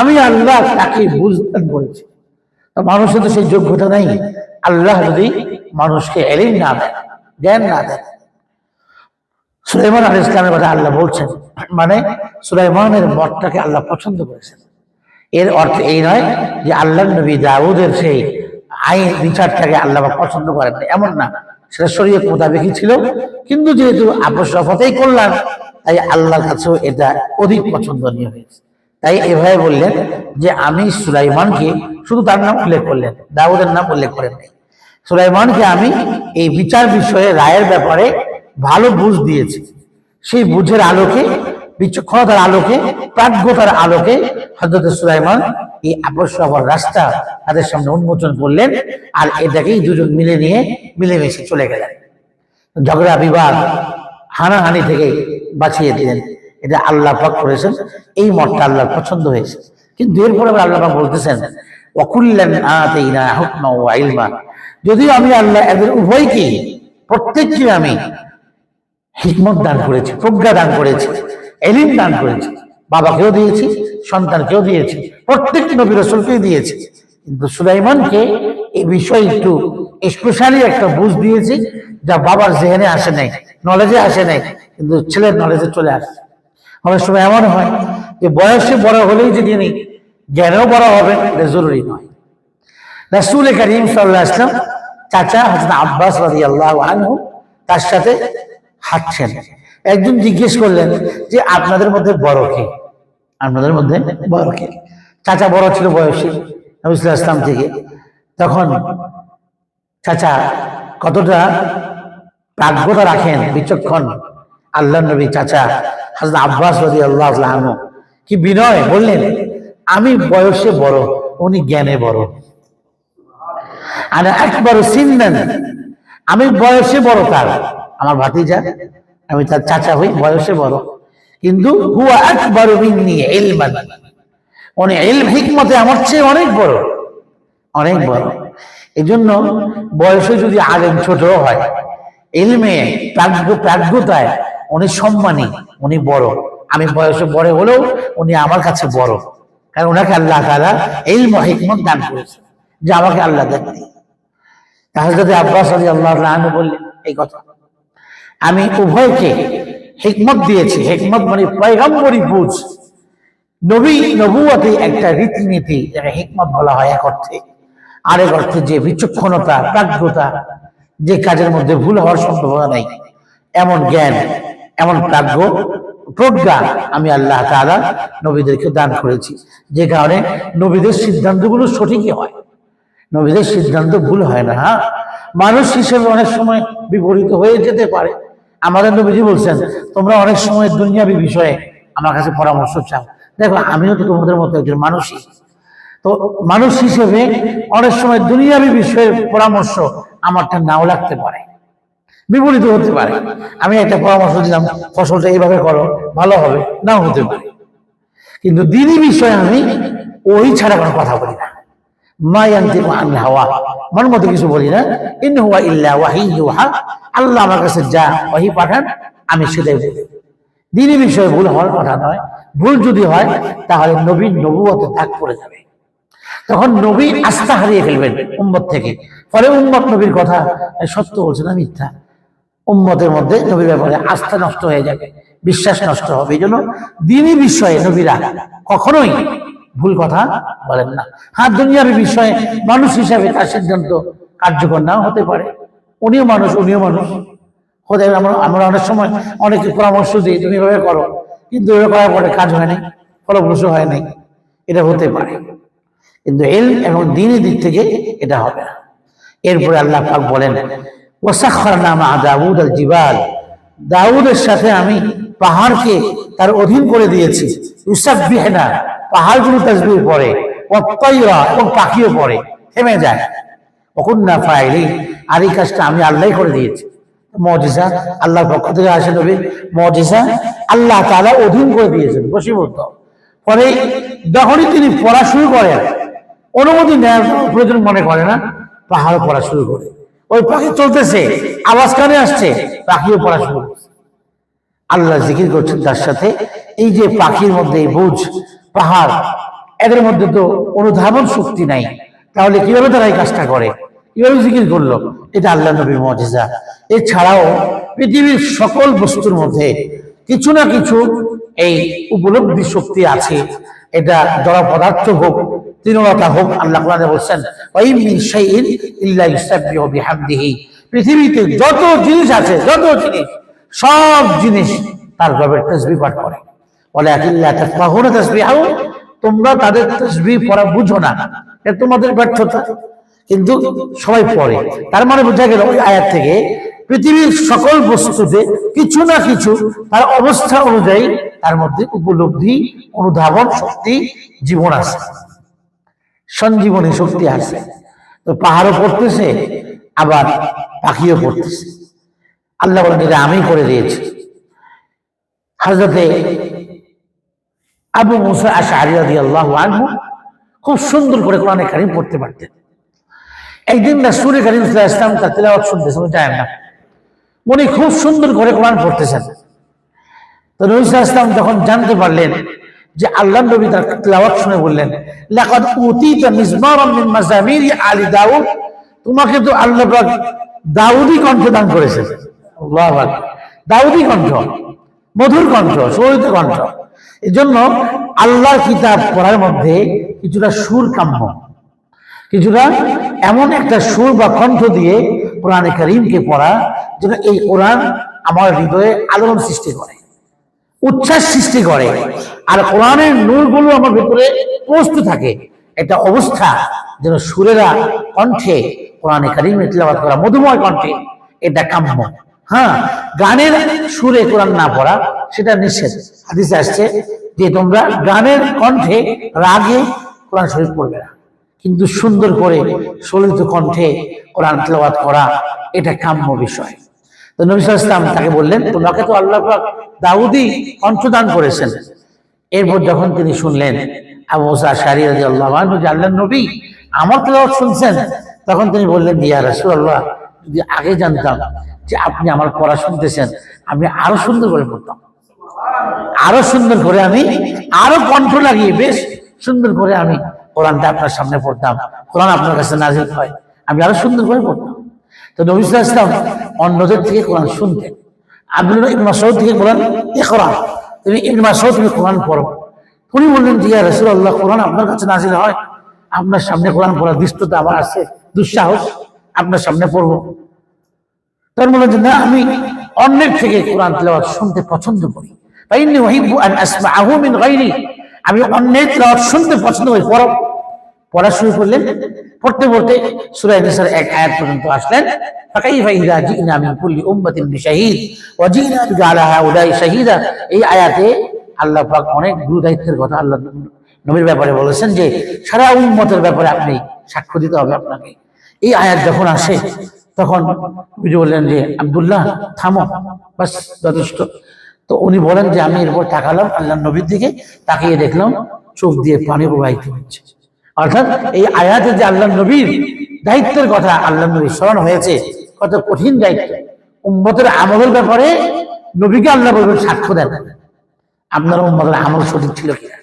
আমি আল্লাহ তাকে বুঝদান তা মানুষের তো সেই যোগ্যতা নেই। আল্লাহ যদি মানুষকে এলিম না দেন, জ্ঞান না দেন। সুলাইমান আল ইসলামের কথা আল্লাহ বলছেন মানে সুলাইমানের মতটাকে আল্লাহ পছন্দ করেছেন। এর অর্থ এই নয় যে আল্লাহ নবী দাউদের সেই আইন, বিচারটাকে আল্লাহ পছন্দ করেন এমন না, সেটা শরীয়ত মোতাবেকই ছিল। কিন্তু যেহেতু আপোষ রফতেই করলাম তাই আল্লাহর কাছেও এটা অধিক পছন্দনীয় হয়েছে। তাই এভাবে বললেন যে আমি সুলাইমানকে শুধু তার নাম উল্লেখ করলেন, দাউদের নাম উল্লেখ করেন সুলাইমানকে আমি এই বিচার বিষয়ে, রায়ের ব্যাপারে ভালো বুঝ দিয়েছি। সেই বুঝের আলোকে, বিচক্ষণতার আলোকে, প্রাজ্ঞতার আলোকে হজরত সুলাইমান এই আবশ্যকর রাস্তা তাদের সামনে উন্মোচন করলেন আর এটাকেই দুজন মিলে নিয়ে মিলেমিশে চলে গেলেন। ঝগড়া, বিবাদ, হানাহানি থেকে বাঁচিয়ে দিলেন। এটা আল্লাহ পাক করেছেন, এই মতটা আল্লাহর পছন্দ হয়েছে। কিন্তু এরপরে আবার আল্লাহ পাক বলতেছেন আতাইনা হুকমা আমি আল্লাহ এদের উভয়কে প্রত্যেককে আমি হিকমত দান করেছি, প্রজ্ঞা দান করেছি, এলিম দান করেছি, বাবাকেও দিয়েছি, সন্তানকেও দিয়েছি, প্রত্যেকটি নবী রসুলকেই দিয়েছি। কিন্তু সুলাইমানকে এই বিষয়ে একটু স্পেশালি একটা বুঝ দিয়েছি, যা বাবার জেহেনে আসে নাই নলেজে আসে নাই, কিন্তু ছেলের নলেজে চলে আসে অনেক সময় এমন হয় যে বয়সে বড় হলেই যে তিনি জ্ঞানেও বড় হবেন এটা জরুরি নয়। রাসুল করিম সাল্লাহ আসলাম চাচা হাজরত আব্বাস রাজি আল্লাহ আনহু তার সাথে হাঁটছেন। একজন জিজ্ঞেস করলেন যে, আপনাদের মধ্যে বড় কে? আপনাদের মধ্যে বড় কে? চাচা বড় ছিল বয়সে নবিসুল্লাহ ইসলাম থেকে। তখন চাচা কতটা প্রাজ্ঞতা রাখেন, বিচক্ষণ। আল্লাহ নবী চাচা হাজরত আব্বাস রাজি আল্লাহ আনহু। কি বিনয়, বললেন, আমি বয়সে বড়, উনি জ্ঞানে বড়। আর একবার সিন্নান, আমি বয়সে বড় তার। আমার ভাতিজা, আমি তার চাচা হই, বয়সে বড়। কিন্তু হুয়া একবার মিন্নি ইলমান, উনি ইলম হিকমতে আমার চেয়ে অনেক বড় অনেক বড়। এই জন্য বয়সে যদি আলেম ছোট হয় প্রাজ্ঞ প্রাজ্ঞতায় উনি সম্মানী, উনি বড়। আমি বয়সে বড় হলেও উনি আমার কাছে বড়। কারণ ওনাকে আল্লাহ তাআলা ইলম ও হিকমত দান করেছে যে আমাকে আল্লাহ দেননি তাহলে যদি আব্বাস আলী আল্লাহ আনহু বললেন, এই কথা, আমি উভয়কে হিকমত দিয়েছি। হিকমত মানে পয়গম্বরী বুঝ। নবী নবুয়াতে একটা রীতিনীতি, যাকে হিকমত বলা হয় এক অর্থে। আরেক অর্থে যে বিচক্ষণতা, প্রাজ্ঞতা, যে কাজের মধ্যে ভুল হওয়ার সম্ভাবনা নাই। এমন জ্ঞান এমন প্রাজ্ঞ প্রজ্ঞা। আমি আল্লাহ তাআলা নবীদেরকে দান করেছি। যে কারণে নবীদের সিদ্ধান্তগুলো সঠিকই হয়। নবীদের সিদ্ধান্ত ভুল হয় না হ্যাঁ? মানুষ হিসেবে অনেক সময় বিপরীত হয়ে যেতে পারে। আমাদের নবীজি বলছেন তোমরা অনেক সময় দুনিয়াবি বিষয়ে আমার কাছে পরামর্শ চাও। দেখো আমিও তো তোমাদের মতো একজন মানুষই। তো মানুষ হিসেবে অনেক সময় দুনিয়াবি বিষয়ের পরামর্শ আমারটা নাও লাগতে পারে। বিপরীত হতে পারে। আমি একটা পরামর্শ দিলাম, ফসলটা এইভাবে করো, ভালো হবে, নাও হতে পারে। কিন্তু দিনই বিষয়ে আমি ওই ছাড়া কোনো কথা বলি না। হাওয়া, মন মতো কিছু বলি না। ইন হুয়া ইল্লা ওয়াহি, ইউহা, আল্লাহ আমার কাছে যা ওয়াহি পাঠান, আমি সেটাই বলি। দিনই বিষয়ে ভুল হওয়ার কথা নয়। ভুল যদি হয়, তাহলে নবীর নবুয়তে দাগ পড়ে যাবে। তখন নবী আস্থা হারিয়ে ফেলবেন উম্মত থেকে। ফলে উম্মত নবীর কথা সত্য বলছে না মিথ্যা? উম্মতের মধ্যে নবীর ব্যাপারে আস্থা নষ্ট হয়ে যাবে, বিশ্বাস নষ্ট হবে। এই জন্য দিনই বিষয়ে নবীরা কখনোই ভুল কথা বলেন না। হ্যাঁ দুনিয়ার বিষয়ে মানুষ হিসাবে তার সিদ্ধান্ত কার্যকর নাও হতে পারে। উনিও মানুষ উনিও মানুষ। হতে আমরা আমরা অনেক সময় অনেকে পরামর্শ দিই, তুমি এভাবে করো। কিন্তু এভাবে করার পরে কাজ হয় নাই, ফলপ্রসূ হয় নাই। এটা হতে পারে। কিন্তু এল এবং দিনের দিক থেকে এটা হবে না। এরপরে আল্লাহ বলেন ওয়াসাখখারনা মা দাউদ আল জিবাল। দাউদের সাথে আমি পাহাড়কে তার অধীন করে দিয়েছি। ইউসাববিহনা, পাহাড়গুলো তাসবিহ পড়ে, ওয়াত্তাইরা এবং পাখিও পড়ে, থেমে যায়। ফাইলি, আর এই কাজটা আমি আল্লাহ করে দিয়েছি। মজিজা, আল্লাহর পক্ষ থেকে আসে নবী, মজিজা, আল্লাহ তাআলা অধীন করে দিয়েছেন বসীভূত পরে যখনই তিনি পড়া শুরু করেন, অনুমতি নেওয়ার প্রয়োজন মনে করে না, পাহাড় পড়া শুরু করে। ওই পাখি চলতেছে, আওয়াজ কানে আসছে, পাখিও পড়া শুরু আল্লাহ জিকির করছেন তার সাথে। এই যে পাখির মধ্যে এই বুঝ, পাহাড়, এদের মধ্যে তো অনুধাবন শক্তি নাই। তাহলে কীভাবে তারা এই কাজটা করে? কীভাবে জিকির করল? এটা আল্লাহ নবীর মজেজা। এছাড়াও পৃথিবীর সকল বস্তুর মধ্যে কিছু না কিছু এই উপলব্ধি শক্তি আছে। এটা জড় পদার্থ হোক তৃণলতা হোক আল্লাহ কোরআনে বলছেন পৃথিবীতে যত জিনিস আছে, যত জিনিস, সব জিনিস তার রবের তসবিহ পাঠ করে। বলে তাসমাহুনা তাসবিহাউ তোমরা তাদের তসবিহ পড়া বুঝো না, এটা তোমাদের ব্যর্থতা। কিন্তু সবাই পড়ে, তার মানে বোঝা গেল ওই আয়াত থেকে পৃথিবীর সকল বস্তুতে কিছু না কিছু তার অবস্থা অনুযায়ী তার মধ্যে উপলব্ধি, অনুধাবন, শক্তি, জীবন আছে। সঞ্জীবনী শক্তি আছে। তো পাহাড়ও পড়তেছে, আবার পাখিও পড়তেছে। আল্লাহ বলেন, এটা আমি করে দিয়েছি। হাজরতে আবু মুসা আশারি রাদিয়াল্লাহু আনহু খুব সুন্দর করে কোরআনে কারিম পড়তে পারতেন। একদিন রাসূল কারীম ওয়াসাল্লাম তার তেলাওয়াত শুনতেছেন যায় না। উনি খুব সুন্দর করে কোরআন পড়তেছেন। তো নবী ওয়াসাল্লাম যখন জানতে পারলেন যে আল্লাহ নবী তার তেলাওয়াত শুনে বললেন, লাকাদ উতিতা মিজমারাম মিন মাজামির আলী দাউদ। তোমাকে তো আল্লাহ পাক দাউদি কণ্ঠ দান করেছে আল্লাহু আকবার। দাউদি কণ্ঠ, মধুর কণ্ঠ, সহিত কণ্ঠ। এজন্য জন্য আল্লাহর কিতাব পড়ার মধ্যে কিছুটা সুর কাম্য। কিছুটা এমন একটা সুর বা কণ্ঠ দিয়ে কোরআনে করিমকে পড়া যেন এই কোরআন আমার হৃদয়ে আলোড়ন সৃষ্টি করে। উচ্ছ্বাস সৃষ্টি করে। আর কোরআনের নূরগুলো আমার ভিতরে পৌঁছতে থাকে। এটা অবস্থা যেন সুরেরা কণ্ঠে কোরআনে কারিমে তিলাবাত করা, মধুময় কণ্ঠে এটা কাম্য হ্যাঁ গানের সুরে কোরআন না পড়া, সেটা নিষেধ। হাদিসে আসছে যে তোমরা গানের কণ্ঠে রাগে কোরআন শরীফ পড়বে না। কিন্তু সুন্দর করে সলিত কণ্ঠে কোরআন তেলাওয়াত করা, এটা কাম্য বিষয়। তো নবী তাকে বললেন, তোমাকে তো আল্লাহ দাউদি কণ্ঠদান করেছেন। এরপর যখন তিনি শুনলেন নবী, আমার তেলাওয়াত শুনছেন, তখন তিনি বললেন, ইয়া রাসূলুল্লাহ, যদি আগে জানতাম যে আপনি আমার পড়া শুনতেছেন, আমি আরও সুন্দর করে পড়তাম। আরও সুন্দর করে আমি, আরও কণ্ঠ লাগিয়ে বেশ সুন্দর করে আমি কোরআনটা আপনার সামনে পড়তাম। কোরআন আপনার কাছে নাজিল হয়, আমি আরও সুন্দর করে পড়তাম। তো নবী ইসলাম অন্যদের থেকে কোরআন শুনতেন আব্দুল্লাহ ইবনে মাসউদ থেকে বলেন, ইকরা তুমি ইবনে মাসউদ তুমি কোরআন পড়ো। উনি বললেন যে, ইয়া রাসূলুল্লাহ, কোরআন আপনার কাছে নাজিল হয়। আপনার সামনে কোরআন পড়ার দৃষ্টতা আমার আছে, দুঃসাহস, আপনার সামনে পড়ব। তার বললেন যে, না, আমি অন্যের থেকে কোরআন তেলাওয়াত শুনতে পছন্দ করি। মিন আমি অন্যের তেলাওয়াত শুনতে পছন্দ করি, পড়ো। পড়া শুরু করলেন। পড়তে পড়তে সূরা নিসার এক আয়াত পর্যন্ত আসলেন। এই আয়াতে আল্লাহ অনেক দায়িত্বের কথা আল্লাহ নবীর ব্যাপারে বলেছেন যে, সারা ব্যাপারে আপনি সাক্ষ্য দিতে হবে আপনাকে। এই আয়াত যখন আসে, তখন বুঝে বললেন যে, আব্দুল্লাহ, থামো, বাস, যথেষ্ট। তো উনি বলেন যে, আমি এরপর তাকালাম আল্লাহ নবীর দিকে, তাকিয়ে দেখলাম চোখ দিয়ে পানি প্রবাহিত হচ্ছে। অর্থাৎ এই আয়াতে যে আল্লাহ নবীর দায়িত্বের কথা আল্লাহ নবীর স্মরণ হয়েছে, কত কঠিন দায়িত্ব। উম্মতের আমলের ব্যাপারে নবীকে আল্লাহ বলবেন সাক্ষ্য দেন। আপনার উম্মতের আমল সঠিক ছিল কিনা?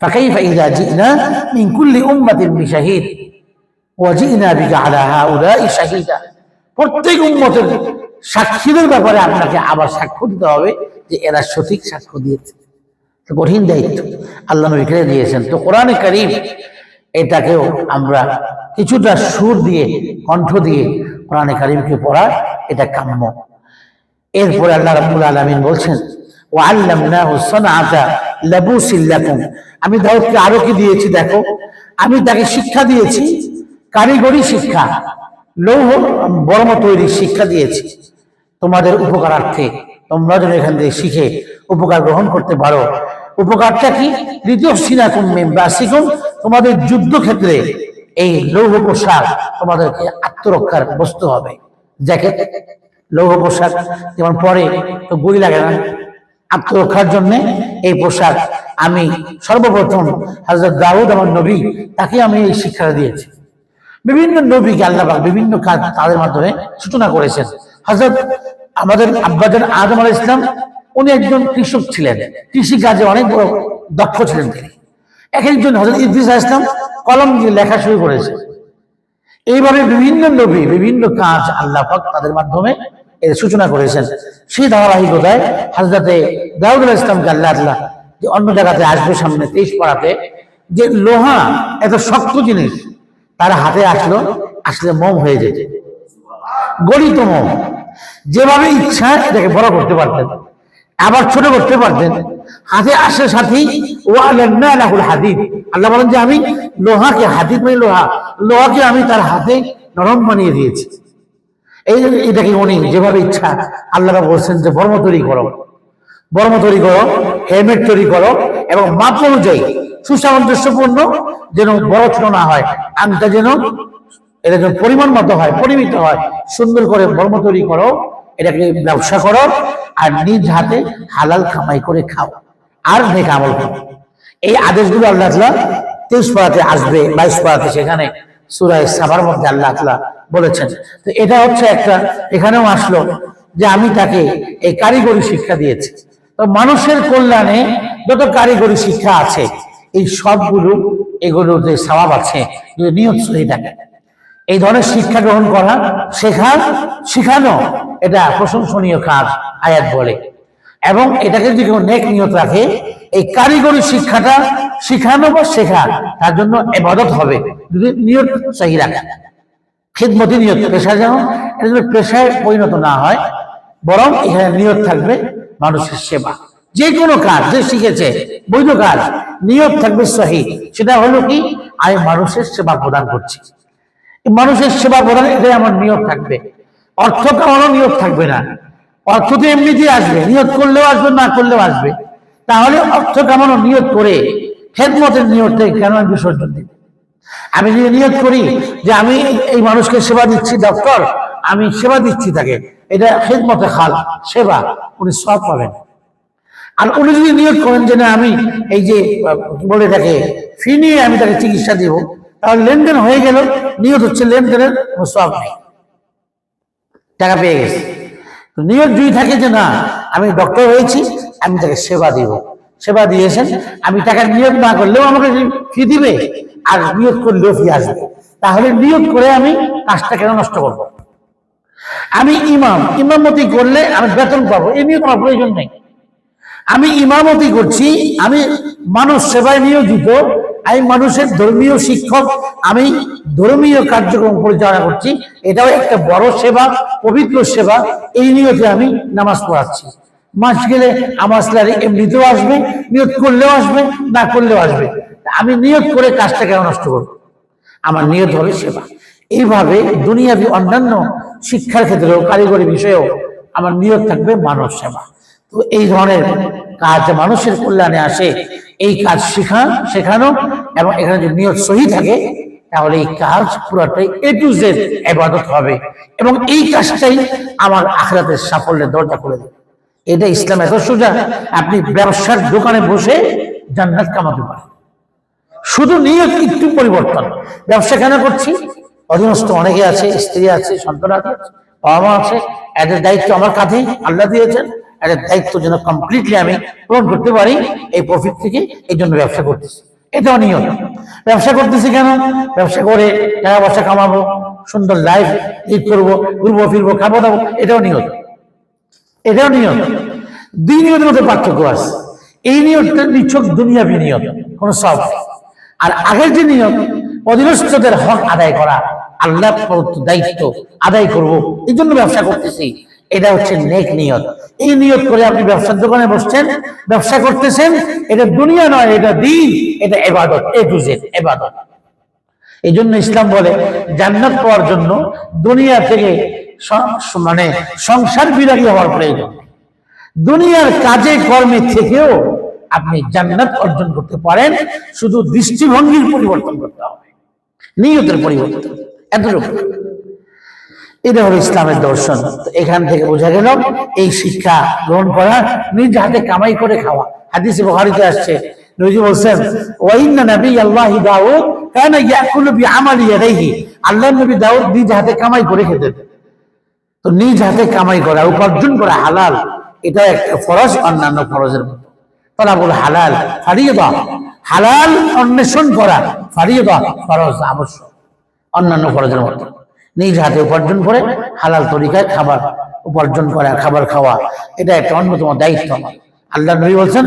তাকেই ফাইদা জিনা মিনকুল্লি উম্মাতির মিশাহিদ ওয়াজিনা বিকা আলা হাউলাই শাহিদা। প্রত্যেক উম্মতের সাক্ষীদের ব্যাপারে আপনাকে আবার সাক্ষ্য দিতে হবে যে এরা সঠিক সাক্ষ্য দিয়েছে। কঠিন দায়িত্ব। আল্লাহ নবী দিয়েছেন। তো কোরআন করিম এটাকেও আমরা কিছুটা সুর দিয়ে, কণ্ঠ দিয়ে কোরআনে কারিমকে পড়া এটা কাম্য। এরপরে আল্লাহ রাব্বুল আলামিন বলছেন ও লাকুম। আমি দাউদকে আরও কি দিয়েছি, দেখো। আমি তাকে শিক্ষা দিয়েছি, কারিগরি শিক্ষা, লৌহ বর্ম তৈরির শিক্ষা দিয়েছি। তোমাদের উপকারার্থে, তোমরা যেন এখান থেকে শিখে উপকার গ্রহণ করতে পারো। উপকারটা কি? দ্বিতীয় সিনাকুম বাসিকুম তোমাদের যুদ্ধক্ষেত্রে এই লৌহ পোশাক তোমাদেরকে আত্মরক্ষার বস্তু হবে। জ্যাকেট, লৌহ পোশাক যেমন পরে তো গুলি লাগে না। আত্মরক্ষার জন্য এই পোশাক আমি সর্বপ্রথম হাজরত দাউদ আমার নবী, তাকে আমি এই শিক্ষাটা দিয়েছি। বিভিন্ন নবীকে আল্লাহ বিভিন্ন কাজ তাদের মাধ্যমে সূচনা করেছেন। হজরত আমাদের আব্বাজান আদম আল ইসলাম উনি একজন কৃষক ছিলেন। কৃষি কাজে অনেক বড় দক্ষ ছিলেন তিনি। এক একজন হজরত ইদ্রিস আলাইহিস সালাম কলম দিয়ে লেখা শুরু করেছে। এইভাবে বিভিন্ন নবী, বিভিন্ন কাজ আল্লাহ পাক তাদের মাধ্যমে এর সূচনা করেছেন। সেই ধারাবাহিকতায় হাজরাতে দাউদ ইসলামকে আল্লাহ আল্লাহ যে অন্য জায়গাতে আসবে সামনে তেইশ পাড়াতে, যে লোহা এত শক্ত জিনিস, তার হাতে আসলো, আসলে মোম হয়ে যেত। গলিত মোম। যেভাবে ইচ্ছা এটাকে বড় করতে পারতেন। আবার ছোট করতে পারতেন। হাতে আসার সাথেই আল্লাহ বলেন যে আমি লোহাকে, হাদিদ মানে লোহা, লোহাকে আমি তার হাতে নরম বানিয়ে দিয়েছি। এই এটাকে উনি যেভাবে ইচ্ছা। আল্লাহরা বলছেন যে বর্ম তৈরি করো। বর্ম তৈরি করো, হেলমেট তৈরি করো এবং মাপ অনুযায়ী সুসামঞ্জস্যপূর্ণ যেন বড় না হয়, আংটা যেন এটা যেন পরিমাণ মতো হয়, পরিমিত হয়, সুন্দর করে বর্ম তৈরি করো, এটাকে ব্যবসা করো আর নিজ হাতে হালাল কামাই করে খাও। আর নেক আমল করো। এই আদেশগুলো আল্লাহ তাআলা তেইশ পাড়াতে আসবে, বাইশ পাড়াতে সেখানে সুরায় সাবার মধ্যে আল্লাহ তাআলা বলেছেন। তো এটা হচ্ছে একটা, এখানেও আসলো যে আমি তাকে এই কারিগরি শিক্ষা দিয়েছি। তো মানুষের কল্যাণে যত কারিগরি শিক্ষা আছে, এই সবগুলো এগুলোর যে স্বভাব আছে নিয়ত সহি থাকে। এই ধরনের শিক্ষা গ্রহণ করা, শেখা, শিখানো, এটা প্রশংসনীয় কাজ, আয়াত বলে। এবং এটাকে যদি কেউ নেক নিয়ত রাখে, এই কারিগরি শিক্ষাটা শিখানো বা শেখা, তার জন্য এবাদত হবে। যদি নিয়ত সহি রাখে। খিদমতি নিয়ত পেশা যেন, এটা যেন পেশায় পরিণত না হয়, বরং এখানে নিয়ত থাকবে মানুষের সেবা। যে কোনো কাজ, যে শিখেছে, বৈধ কাজ, নিয়ত থাকবে সহি। সেটা হলো কি? আমি মানুষের সেবা প্রদান করছি। মানুষের সেবা প্রদান এটাই আমার নিয়ত থাকবে। অর্থ কামানো নিয়ত থাকবে না। অর্থ তো এমনিতেই আসবে, নিয়ত করলেও আসবে, না করলেও আসবে। তাহলে অর্থ কেমন নিয়ত করে, খেদমতের নিয়তটাই কেন আমি বিসর্জন দিব আমি যদি নিয়ত করি যে আমি এই- মানুষকে সেবা দিচ্ছি, ডক্টর, আমি সেবা দিচ্ছি তাকে, এটা খেদমতে খাল, সেবা, উনি সব পাবেন। আর উনি যদি নিয়োগ করেন যে না, আমি এই যে বলে তাকে ফি নিয়ে আমি তাকে চিকিৎসা দিব তাহলে লেনদেন হয়ে গেল, নিয়ত হচ্ছে লেনদেনের সব নেই। টাকা পেয়ে গেছে। তো নিয়ত যদি থাকে যে না, আমি ডক্টর হয়েছি, আমি তাকে সেবা দিব। সেবা দিয়েছেন, আমি টাকা নিয়োগ না করলেও আমাকে ফি দিবে, আর নিয়োগ করলেও ফি আসবে। তাহলে নিয়োগ করে আমি কাজটা কেন নষ্ট করব? আমি ইমাম, ইমামতি করলে আমি বেতন পাবো, এ নিয়ে কোনো প্রয়োজন নেই। আমি ইমামতি করছি, আমি মানুষ সেবায় নিয়োজিত আমি মানুষের ধর্মীয় শিক্ষক, আমি ধর্মীয় কার্যক্রম পরিচালনা করছি। এটাও একটা বড় সেবা, পবিত্র সেবা। এই নিয়তে আমি নামাজ পড়াচ্ছি। মাস গেলে আমার স্যালারি এমনিতেও আসবে নিয়োগ করলেও আসবে, না করলেও আসবে। আমি নিয়োগ করে কাজটা কেন নষ্ট করব? আমার নিয়ত হবে সেবা। এইভাবে দুনিয়াবি অন্যান্য শিক্ষার ক্ষেত্রেও, কারিগরি বিষয়েও আমার নিয়ত থাকবে মানব সেবা। তো এই ধরনের কাজ মানুষের কল্যাণে আসে, এই কাজ শেখা, শেখানো এবং এখানে যদি নিয়ত সহি থাকে, তাহলে এই কাজ পুরোটাই এ টু জেড এবাদত হবে এবং এই কাজটাই আমার আখরাতের সাফল্যের দরজা করে দেবে। এটা ইসলাম এত সোজা, আপনি ব্যবসার দোকানে বসে জান্নাত কামাতে পারেন। শুধু নিয়ত, একটু পরিবর্তন। ব্যবসা কেন করছি? অধীনস্থ অনেকে আছে, স্ত্রী আছে, সন্তান আছে বাবা মা আছে, এদের দায়িত্ব আমার কাঁধে আল্লাহ দিয়েছেন। এদের দায়িত্ব যেন কমপ্লিটলি আমি পূরণ করতে পারি এই প্রফিট থেকে এই জন্য ব্যবসা করতেছি। এটাও নিয়ত ব্যবসা করতেছি কেন? ব্যবসা করে টাকা পয়সা কামাবো, সুন্দর লাইফ লিড করব, ঘুরবো, ফিরবো, খাব, দাবো, এটাও নিয়ত এটাও নিয়ত দুই নিয়তের মধ্যে পার্থক্য আছে। এই নিয়তটা নিছক দুনিয়াবি নিয়ত কোনো সব আর আগের যে নিয়ত অধীনস্থদের হক আদায় করা আল্লাহ দায়িত্ব আদায় করব, এই জন্য ব্যবসা করতেছি। এটা হচ্ছে নেক নিয়ত। এই নিয়ত করে আপনি ব্যবসার দোকানে বসছেন, ব্যবসা করতেছেন, এটা দুনিয়া নয়, এটা দিন, এটা এবাদত, এ টু জেড, এবাদত। এই জন্য ইসলাম বলে, জান্নাত পাওয়ার জন্য দুনিয়া থেকে মানে সংসার বিরাগী হওয়ার প্রয়োজন। দুনিয়ার কাজে কর্মে থেকেও আপনি জান্নাত অর্জন করতে পারেন, শুধু দৃষ্টিভঙ্গির পরিবর্তন করতে হবে। নিয়তের পরিবর্তন, এতটুকু। এটা হলো ইসলামের দর্শন। এখান থেকে বোঝা গেল, এই শিক্ষা গ্রহণ করা, নিজ হাতে কামাই করে খাওয়া। হাদিসে বুখারীতে আসছে করে তো নিজ হাতে কামাই করা, উপার্জন এটা একটা ফরজ, অন্যান্য ফরজের মতো। হালাল অন্বেষণ করা ফরজ অন্যান্য ফরজের মতো। নিজ হাতে উপার্জন করে হালাল তরিকায় খাবার উপার্জন করা খাবার খাওয়া। এটা একটা অন্যতম দায়িত্ব আল্লাহ নবী বলছেন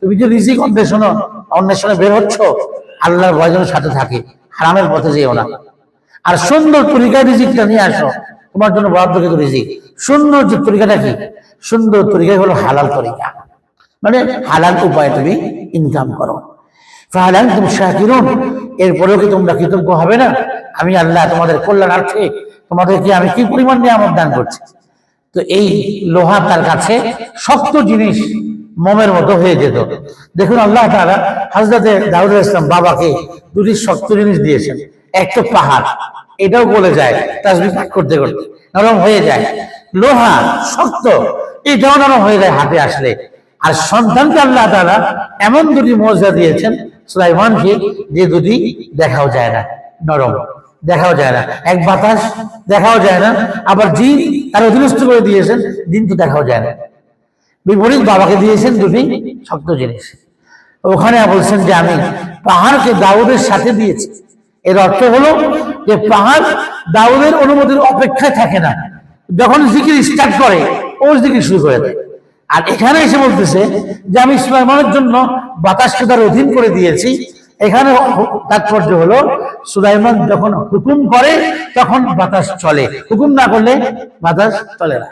তুমি যে রিজিক অন্বেষণ অন্বেষণে বের হচ্ছ, আল্লাহর ভয়জনের সাথে থাকে। হারামের পথে যেও না। আর সুন্দর তরিকায় রিজিকটা নিয়ে আসো। তোমার জন্য বরাদ্দকৃত রিজিক। সুন্দর যে তরিকাটা কি? সুন্দর তরিকা হলো হালাল তরিকা। মানে হালাল উপায়ে তুমি ইনকাম করো। ফাহালান তুমি শাকিরুন। এরপরেও কি তোমরা কৃতজ্ঞ হবে না? আমি আল্লাহ তোমাদের কল্যাণার্থে তোমাদেরকে আমি কি পরিমাণ নিয়ামত দান করছি? তো এই লোহা তার কাছে শক্ত জিনিস মমের মতো হয়ে যেত। দেখুন, আল্লাহ তারা হাজরাতে দাউদ ইসলাম বাবাকে দুটি শক্ত জিনিস দিয়েছেন। এক তো পাহাড়, এটাও বলে যায় তাজবি পাঠ করতে করতে নরম হয়ে যায়। লোহা শক্ত, এটাও নরম হয়ে যায় হাতে আসলে। আর সন্তানকে আল্লাহ তারা এমন দুটি মজা দিয়েছেন সুলাইমানকে যে দুটি দেখাও যায় না, নরম, দেখাও যায় না। এক বাতাস দেখাও যায় না, আবার জিন তার অধীনস্থ করে দিয়েছেন দিন তো দেখাও যায় না। বিপরীত বাবাকে দিয়েছেন দুটি শক্ত জিনিস। ওখানে বলছেন যে আমি পাহাড়কে দাউদের সাথে দিয়েছি, এর অর্থ হলো যে পাহাড় দাউদের অনুমতির অপেক্ষায় থাকে না। যখন জিকির স্টার্ট করে ও জিকির শুরু করে দেয় আর এখানে এসে বলতেছে যে আমি সুলাইমানের জন্য বাতাসকে তার অধীন করে দিয়েছি। এখানে তাৎপর্য হলো, সুলাইমান যখন হুকুম করে, তখন বাতাস চলে। হুকুম না করলে বাতাস চলে না।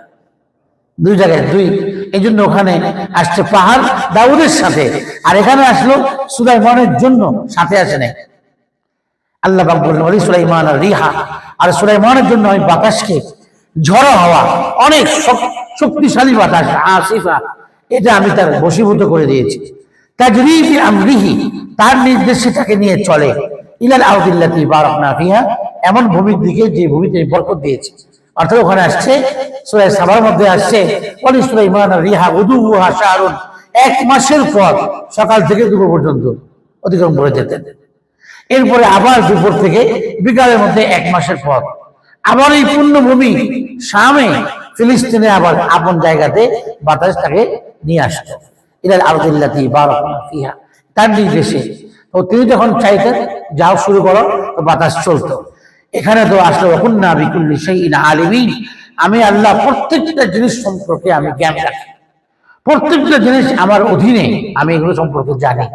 দুই জায়গায়, দুই। এই জন্য ওখানে আসছে পাহাড় দাউদের সাথে। আর এখানে আসলো সুলাইমানের জন্য, সাথে আসে নাই। আল্লাহ পাক বললেন সুলাইমান আর রিহা। আর সুলাইমানের জন্য আমি বাতাসকে ঝড়ো হওয়া, অনেক শক্তিশালী বাতাস আসিফা এটা আমি তার বশীভূত করে দিয়েছি। তাজরিবি আমরিহি, তার নির্দেশে তাকে নিয়ে চলে। ইলাল আউদিল্লাতি বারাকনা ফিহা, এমন ভূমির দিকে যে ভূমিতে বরকত দিয়েছি। অর্থাৎ ওখানে আসছে সূরা সাবার মধ্যে আসছে ওলি সুলাইমান, রিহা উদুহা শাহরুন, এক মাসের পর সকাল থেকে দুপুর পর্যন্ত অতিক্রম করে যেতেন এরপরে আবার দুপুর থেকে বিকালের মধ্যে এক মাসের পর আবার এই পূর্ণভূমি শামে, ফিলিস্তিনে আবার আপন জায়গাতে বাতাস তাকে নিয়ে আসতো। ইলাল আরদিল্লাতি বারাকাল্লাহু ফিহা। তার নির্দেশে। তো তিনি যখন চাইতেন, যাও শুরু করো, তো বাতাস চলতো। এখানে তো আসলো কুন্না বিকুল্লি শাইইন আলিমিন। আমি আল্লাহ প্রত্যেকটা জিনিস সম্পর্কে আমি জ্ঞান রাখি। প্রত্যেকটা জিনিস আমার অধীনে আমি এগুলো সম্পর্কে জানি।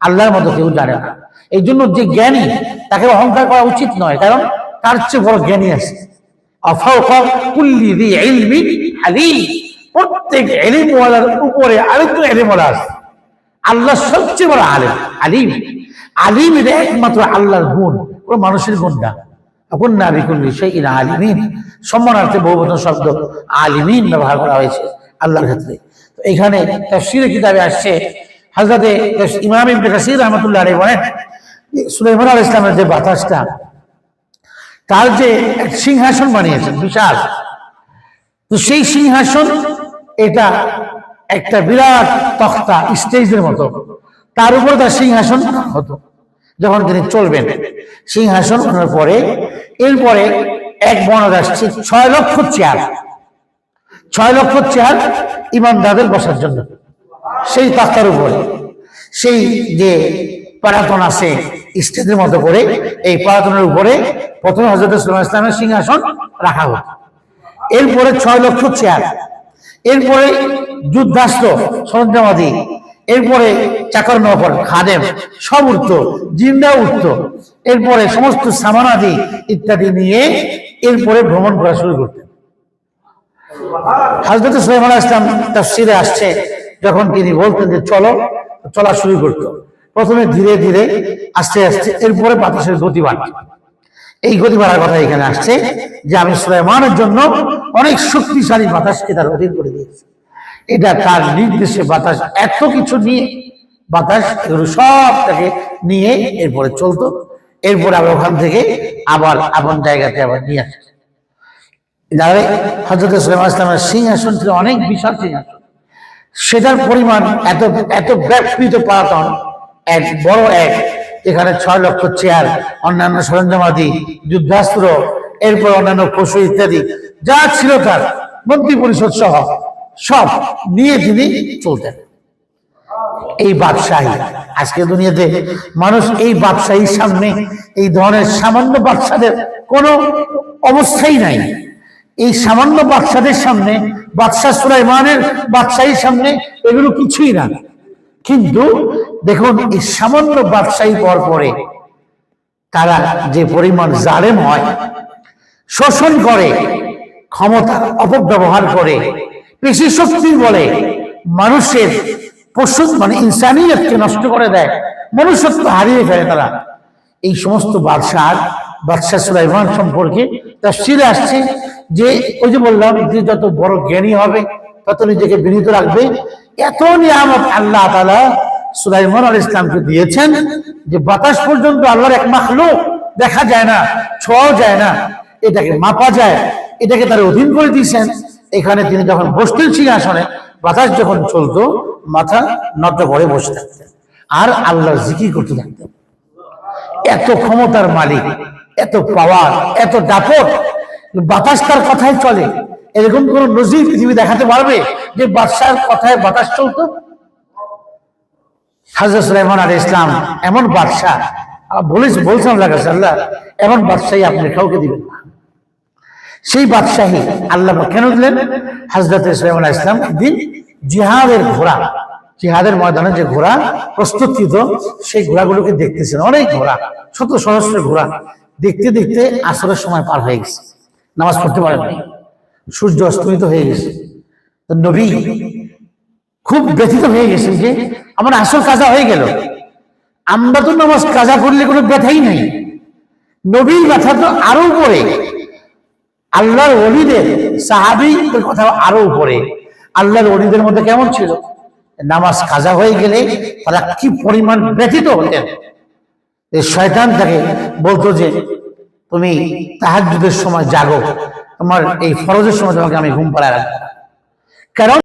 আল্লাহর মতো কেউ জানে না। এই জন্য যে জ্ঞানী, তাকে অহংকার করা উচিত নয়। কারণ তার চেয়ে বড় জ্ঞানী আছে। প্রত্যেক এলিমওয়ালার উপরে সবচেয়ে বড় আলিম একমাত্র আল্লাহর গুণ মানুষের সম্মানার্থে বহুবচন শব্দ আলিমিন ব্যবহার করা হয়েছে আল্লাহর ক্ষেত্রে। তো এখানে কিতাবে আসছে, হযরতে ইমাম রাহমাতুল্লাহ আলাইহি বলেন যে সুলাইমান আলাইহিস ইসলামের যে বাতাসটা তার যে এক সিংহাসন বানিয়েছেন, বিশাল। তো সেই সিংহাসন, এটা একটা বিরাট তক্তা স্টেজের মতো। তার উপর তার সিংহাসন হতো, যখন তিনি চলবেন। সিংহাসন ওঠার পরে, এরপরে এক বনজ আসছে, ছয় লক্ষ চেয়ার। ছয় লক্ষ চেয়ার ইমানদারদের বসার জন্য। সেই তক্তার উপরে। সেই যে পারাতন আছে স্টেজের মতো করে এই পারাতনের উপরে প্রথমে হজরত সাল্লাহ ইসলামের সিংহাসন রাখা হতো এরপরে ছয় লক্ষ চেয়ার। এরপরে যুদ্ধাস্ত্র, সরঞ্জামাদি। এরপরে চাকর নকর, খাদেম, সব উঠত জিন্দা উঠত। এরপরে সমস্ত সামানাদি ইত্যাদি নিয়ে এরপরে ভ্রমণ করা শুরু করতেন। হাজরত সুলাইমান ইসলাম তাফসিরে আসছে, যখন তিনি বলতেন যে চলো, চলা শুরু করতো। প্রথমে ধীরে ধীরে আস্তে আস্তে এরপরে বাতাসের গতি বাড়ত এই গতি বাড়ার কথা এখানে আসছে যে আমি সুলাইমানের জন্য অনেক শক্তিশালী বাতাসকে তার অধীন করে দিয়েছি। এটা তার নির্দেশে বাতাস এত কিছু নিয়ে, বাতাস এগুলো সব তাকে নিয়ে এরপরে চলতো। এরপরে আবার ওখান থেকে আবার আপন জায়গাতে আবার নিয়ে আসতো যারা হজরত সুলাইমান ইসলামের সিংহাসন ছিল অনেক বিশাল সিংহাসন। সেটার পরিমাণ এত এত ব্যাপৃত পারাতন এক বড় এক, এখানে ছয় লক্ষ চেয়ার, অন্যান্য সরঞ্জামাদি, যুদ্ধাস্ত্র, এরপর অন্যান্য পশু ইত্যাদি, যা ছিল তার, মন্ত্রী পরিষদ সহ সব নিয়ে তিনি চলতেন। এই বাদশাহী আজকে দুনিয়াতে মানুষ এই বাদশাহীর সামনে এই ধরনের সামান্য বাদশাদের কোনো অবস্থাই নাই। এই সামান্য বাদশাদের সামনে, বাদশাহ সুলাইমানের বাদশাহীর সামনে এগুলো কিছুই না। কিন্তু দেখুন, এই সামান্য বাদশাহী পর পরে তারা যে পরিমাণ জালেম হয়, শোষণ করে ক্ষমতার অপব্যবহার করে পেশি শক্তির বলে মানুষের পশু মানে ইনসানিয়তকে নষ্ট করে দেয়, মনুষ্যত্ব হারিয়ে ফেলে তারা। এই সমস্ত বাদশাহ বাদশাহ সুলাইমান সম্পর্কে তার শিরে আসছে যে, ওই যে বললাম যে যত বড় জ্ঞানী হবে, তত নিজেকে বিনীত রাখবে। এত নিয়ামত আল্লাহ তালা সুলাইমান আল ইসলামকে দিয়েছেন যে বাতাস পর্যন্ত আল্লাহর এক মাখলুক দেখা যায় না, ছোঁয়াও যায় না, এটাকে মাপা যায়, এটাকে তার অধীন করে দিয়েছেন। এখানে তিনি যখন বসতেন সিংহাসনে, বাতাস যখন চলতো, মাথা নত করে বসে থাকতেন আর আল্লাহ জিকির করতে থাকতেন। এত ক্ষমতার মালিক, এত পাওয়ার এত দাপট, বাতাস তার কথায় চলে। এরকম কোন নজির পৃথিবী দেখাতে পারবে যে বাদশার কথায় বাতাস চলতো? হাজরত সুলাইমান আলী ইসলাম এমন বাদশাহ বলিস, বলছেন আল্লাহ, এমন বাদশাহী আপনি কাউকে দিবেন না। সেই বাদশাহী আল্লাহ কেন দিলেন? হাজরত সুলাইমান আলী ইসলাম দিন জিহাদের ঘোড়া, জিহাদের ময়দানে যে ঘোড়া প্রস্তুতকৃত, সেই ঘোড়াগুলোকে দেখতেছেন, অনেক ঘোড়া, শত সহস্র ঘোড়া। দেখতে দেখতে আসরের সময় পার হয়ে গেছে। নামাজ পড়তে পারেন সূর্য অস্তমিত হয়ে গেছে। নবী খুব ব্যথিত হয়ে গেছে যে আমার আসল কাজা হয়ে গেল। আমরা তো নামাজ কাজা করলে কোনো ব্যথাই নাই। নবীর ব্যথা তো আরও উপরে। আল্লাহর অলিদের সাহাবিদের কথা আরও উপরে। আল্লাহর অলিদের মধ্যে কেমন ছিল? নামাজ কাজা হয়ে গেলে তারা কি পরিমাণ ব্যথিত হতেন? শয়তান তাকে বলতো যে, তুমি তাহাজ্জুদের সময় জাগো। তোমার এই ফরজের সময় তোমাকে আমি ঘুম পাড়ায় রাখব কারণ